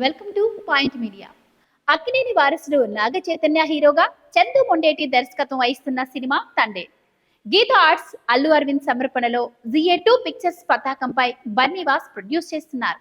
Welcome to point media Akkineni వారసుడు నాగ చైతన్య హీరోగా చందు మొండేటి దర్శకత్వం వహిస్తున్న సినిమా తండే. గీత ఆర్ట్స్ అల్లు అరవింద్ సమర్పణలో జిఏ టూ పిక్చర్స్ పతాకంపై బన్నీవాస్ ప్రొడ్యూస్ చేస్తున్నారు.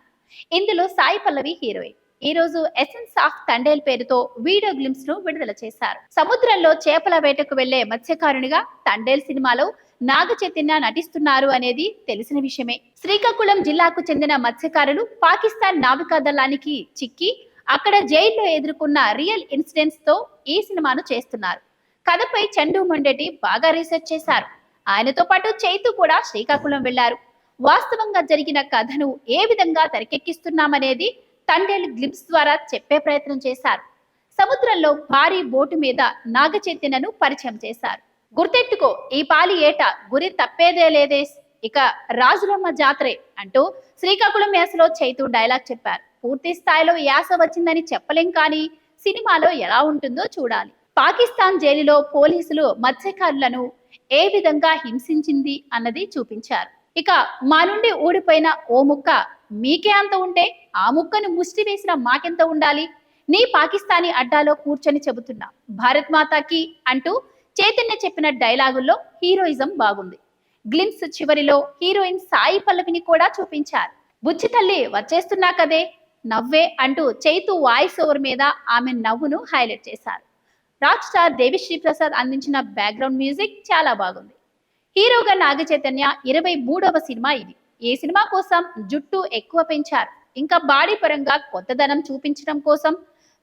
ఇందులో సాయి పల్లవి హీరోయిన్. ఈ రోజు ఎసెన్స్ ఆఫ్ తండేల్ పేరుతో వీడియో గ్లిమ్స్ను విడుదల చేశారు. సముద్రంలో చేపల వేటకు వెళ్ళే మత్స్యకారునిగా తండేల్ సినిమాలో నాగ చైతన్య నటిస్తున్నారు అనేది తెలిసిన విషయమే. శ్రీకాకుళం జిల్లాకు చెందిన మత్స్యకారులు పాకిస్తాన్ నావికా దళానికి చిక్కి అక్కడ జైల్లో ఎదుర్కొన్న రియల్ ఇన్సిడెంట్స్తో ఈ సినిమాను చేస్తున్నారు. కథపై చండు మొండెటి బాగా రీసెర్చ్ చేశారు. ఆయనతో పాటు చైతు కూడా శ్రీకాకుళం వెళ్ళారు వాస్తవంగా జరిగిన కథను ఏ విధంగా తెరకెక్కిస్తున్నామనేది తండేల్ గ్లిప్స్ ద్వారా చెప్పే ప్రయత్నం చేశారు. సముద్రంలో భారీ బోటు మీద నాగ చైతన్యను పరిచయం చేశారు. గుర్తెట్టుకో ఈ పాలి ఏట గురి తప్పేదే లేదే ఇక రాజులమ్మ జాతరే అంటూ శ్రీకాకుళం యాసలో చైతు డైలాగ్ చెప్పారు. పూర్తి స్థాయిలో యాస వచ్చిందని చెప్పలేం కానీ సినిమాలో ఎలా ఉంటుందో చూడాలి. పాకిస్తాన్ జైలులో పోలీసులు మత్స్యకారులను ఏ విధంగా హింసించింది అన్నది చూపించారు. ఇక మా నుండి ఊడిపోయిన ఓ ముక్క మీకే అంత ఉంటే ఆ ముక్కను ముష్టి వేసిన మాకెంత ఉండాలి? నీ పాకిస్తానీ అడ్డాలో కూర్చొని చెబుతున్నా. భారత్ మాతాకి అంటూ చైతన్య చెప్పిన డైలాగుల్లో హీరోయిజం బాగుంది. గ్లిమ్స్ చివరిలో హీరోయిన్ సాయి పల్లవిని కూడా చూపించారు. బుచ్చి తల్లి వచ్చేస్తున్నా కదే? నవ్వే అంటూ చైతు వాయిస్ ఓవర్ మీద ఆమె నవ్వును హైలైట్ చేశారు. రాక్ స్టార్ దేవిశ్రీ ప్రసాద్ అందించిన బ్యాక్గ్రౌండ్ మ్యూజిక్ చాలా బాగుంది. హీరోగా నాగ చైతన్య ఇరవై మూడవ సినిమా ఇది. ఈ సినిమా కోసం జుట్టు ఎక్కువ పెంచారు? ఇంకా బాడీ పరంగా కొత్తదనం చూపించడం కోసం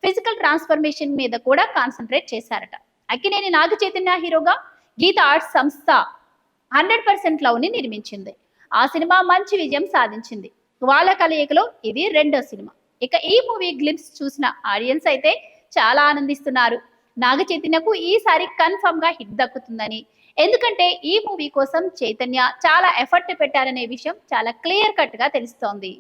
ఫిజికల్ ట్రాన్స్ఫర్మేషన్ మీద కూడా కాన్సన్ట్రేట్ చేశారట. అక్కినేని నాగ చైతన్య హీరోగా గీత ఆర్ట్స్ సంస్థ హండ్రెడ్ పర్సెంట్ లవ్ని నిర్మించింది. ఆ సినిమా మంచి విజయం సాధించింది. వాళ్ళ కలయికలో ఇది రెండో సినిమా. ఇక ఈ మూవీ గ్లిమ్స్ చూసిన ఆడియన్స్ అయితే చాలా ఆనందిస్తున్నారు. నాగ చైతన్యకు ఈసారి కన్ఫర్మ్గా హిట్ దక్కుతుందని. ఎందుకంటే ఈ మూవీ కోసం చైతన్య చాలా ఎఫర్ట్ పెట్టారనే విషయం చాలా క్లియర్ కట్గా తెలుస్తోంది.